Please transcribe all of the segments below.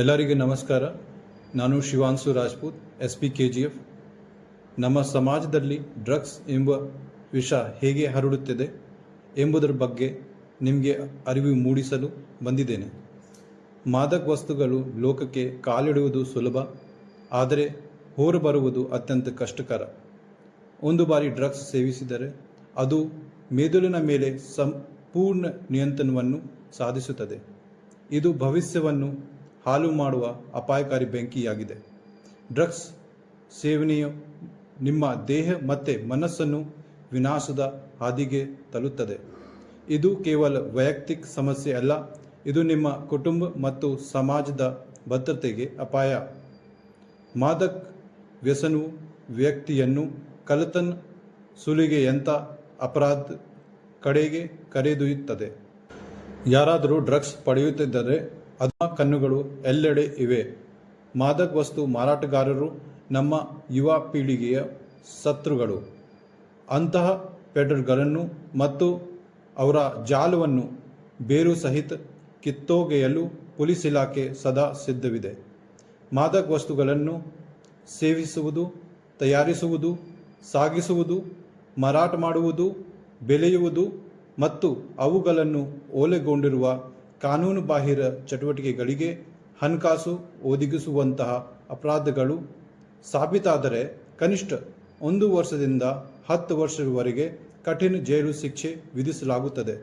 ಎಲ್ಲರಿಗೂ ನಮಸ್ಕಾರ. ನಾನು Shivanshu Rajput S P K G F ನಮ್ಮ ಸಮಾಜದಲ್ಲಿ ಡ್ರಗ್ಸ್ ಎಂಬ ವಿಷ ಹೇಗೆ ಹರಡುತ್ತದೆ ಎಂಬುದರ ಬಗ್ಗೆ ನಿಮಗೆ ಅರಿವು ಮೂಡಿಸಲು ಬಂದಿದ್ದೇನೆ. ಮಾದಕ ವಸ್ತುಗಳು ಲೋಕಕ್ಕೆ ಕಾಲಿಡುವುದು ಸುಲಭ, ಆದರೆ ಹೊರಬರುವುದು ಅತ್ಯಂತ ಕಷ್ಟಕರ. ಒಂದು ಬಾರಿ ಡ್ರಗ್ಸ್ ಸೇವಿಸಿದರೆ ಅದು ಮೆದುಳಿನ ಮೇಲೆ ಸಂಪೂರ್ಣ ನಿಯಂತ್ರಣವನ್ನು ಸಾಧಿಸುತ್ತದೆ. ಇದು ಭವಿಷ್ಯವನ್ನು ಹಾಳು ಮಾಡುವ ಅಪಾಯಕಾರಿ ಬೆಂಕಿಯಾಗಿದೆ. ಡ್ರಗ್ಸ್ ಸೇವನೆಯು ನಿಮ್ಮ ದೇಹ ಮತ್ತು ಮನಸ್ಸನ್ನು ವಿನಾಶದ ಹಾದಿಗೆ ತಲುತ್ತದೆ. ಇದು ಕೇವಲ ವೈಯಕ್ತಿಕ ಸಮಸ್ಯೆ ಅಲ್ಲ, ಇದು ನಿಮ್ಮ ಕುಟುಂಬ ಮತ್ತು ಸಮಾಜದ ಭದ್ರತೆಗೆ ಅಪಾಯ. ಮಾದಕ ವ್ಯಸನವು ವ್ಯಕ್ತಿಯನ್ನು ಕಳ್ಳತನ ಸುಲಿಗೆಯಂಥ ಅಪರಾಧ ಕಡೆಗೆ ಕರೆದೊಯ್ಯುತ್ತದೆ. ಯಾರಾದರೂ ಡ್ರಗ್ಸ್ ಪಡೆಯುತ್ತಿದ್ದರೆ ಅದರ ಕಣ್ಣುಗಳು ಎಲ್ಲೆಡೆ ಇವೆ. ಮಾದಕ ವಸ್ತು ಮಾರಾಟಗಾರರು ನಮ್ಮ ಯುವ ಪೀಳಿಗೆಯ ಶತ್ರುಗಳು. ಅಂತಹ ಪೆಡರ್ಗಳನ್ನು ಮತ್ತು ಅವರ ಜಾಲವನ್ನು ಬೇರು ಸಹಿತ ಕಿತ್ತೋಗೆಯಲು ಪೊಲೀಸ್ ಇಲಾಖೆ ಸದಾ ಸಿದ್ಧವಿದೆ. ಮಾದಕ ವಸ್ತುಗಳನ್ನು ಸೇವಿಸುವುದು, ತಯಾರಿಸುವುದು, ಸಾಗಿಸುವುದು, ಮಾರಾಟ ಮಾಡುವುದು, ಬೆಳೆಯುವುದು ಮತ್ತು ಅವುಗಳನ್ನು ಓಲೆಗೊಂಡಿರುವ ಕಾನೂನುಬಾಹಿರ ಚಟುವಟಿಕೆಗಳಿಗೆ ಹಣಕಾಸು ಒದಗಿಸುವಂತಹ ಅಪರಾಧಗಳು ಸಾಬೀತಾದರೆ ಕನಿಷ್ಠ ಒಂದು ವರ್ಷದಿಂದ ಹತ್ತು ವರ್ಷದವರೆಗೆ ಕಠಿಣ ಜೈಲು ಶಿಕ್ಷೆ ವಿಧಿಸಲಾಗುತ್ತದೆ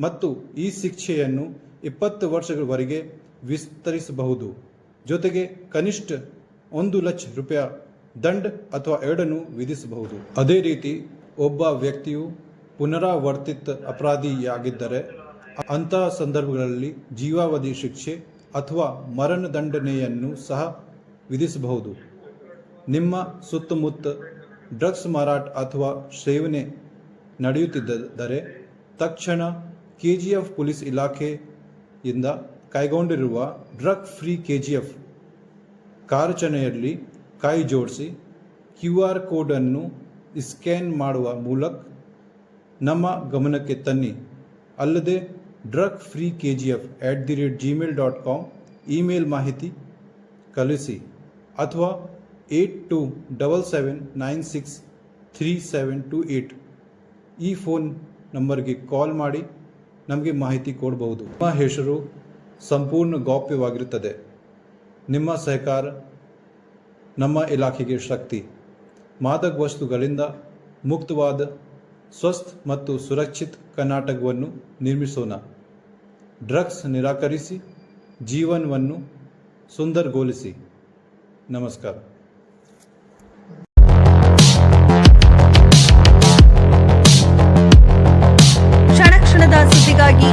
ಮತ್ತು ಈ ಶಿಕ್ಷೆಯನ್ನು ಇಪ್ಪತ್ತು ವರ್ಷಗಳವರೆಗೆ ವಿಸ್ತರಿಸಬಹುದು. ಜೊತೆಗೆ ಕನಿಷ್ಠ ಒಂದು ಲಕ್ಷ ರೂಪಾಯಿ ದಂಡ ಅಥವಾ ಎರಡನ್ನು ವಿಧಿಸಬಹುದು. ಅದೇ ರೀತಿ ಒಬ್ಬ ವ್ಯಕ್ತಿಯು ಪುನರಾವರ್ತಿತ ಅಪರಾಧಿಯಾಗಿದ್ದರೆ ಅಂತಹ ಸಂದರ್ಭಗಳಲ್ಲಿ ಜೀವಾವಧಿ ಶಿಕ್ಷೆ ಅಥವಾ ಮರಣದಂಡನೆಯನ್ನು ಸಹ ವಿಧಿಸಬಹುದು. ನಿಮ್ಮ ಸುತ್ತಮುತ್ತ ಡ್ರಗ್ಸ್ ಮಾರಾಟ ಅಥವಾ ಸೇವನೆ ನಡೆಯುತ್ತಿದ್ದರೆ ತಕ್ಷಣ ಕೆ ಜಿ ಎಫ್ ಪೊಲೀಸ್ ಇಲಾಖೆಯಿಂದ ಕೈಗೊಂಡಿರುವ drug free K G F ಕಾರ್ಯಾಚರಣೆಯಲ್ಲಿ ಕೈ ಜೋಡಿಸಿ ಕ್ಯೂ ಆರ್ ಕೋಡನ್ನು ಸ್ಕ್ಯಾನ್ ಮಾಡುವ ಮೂಲಕ ನಮ್ಮ ಗಮನಕ್ಕೆ ತನ್ನಿ. ಅಲ್ಲದೆ drug free K G F at the rate gmail dot com email ಮಾಹಿತಿ ಕಳಿಸಿ ಅಥವಾ eight two double seven nine six three seven two eight ಈ ಫೋನ್ ನಂಬರ್ಗೆ ಕಾಲ್ ಮಾಡಿ ನಮಗೆ ಮಾಹಿತಿ ಕೊಡಬಹುದು ನಿಮ್ಮ ಹೆಸರು ಸಂಪೂರ್ಣ ಗೌಪ್ಯವಾಗಿರುತ್ತದೆ. ನಿಮ್ಮ ಸಹಕಾರ ನಮ್ಮ ಇಲಾಖೆಗೆ ಶಕ್ತಿ. ಮಾದಕ ವಸ್ತುಗಳಿಂದ ಮುಕ್ತವಾದ ಸ್ವಸ್ಥ ಮತ್ತು ಸುರಕ್ಷಿತ ಕರ್ನಾಟಕವನ್ನು ನಿರ್ಮಿಸೋಣ. ಡ್ರಗ್ಸ್ ನಿರಾಕರಿಸಿ ಜೀವನವನ್ನು ಸುಂದರಗೊಳಿಸಿ. ನಮಸ್ಕಾರ. ಕ್ಷಣ ಕ್ಷಣದ ಸುದ್ದಿಗಾಗಿ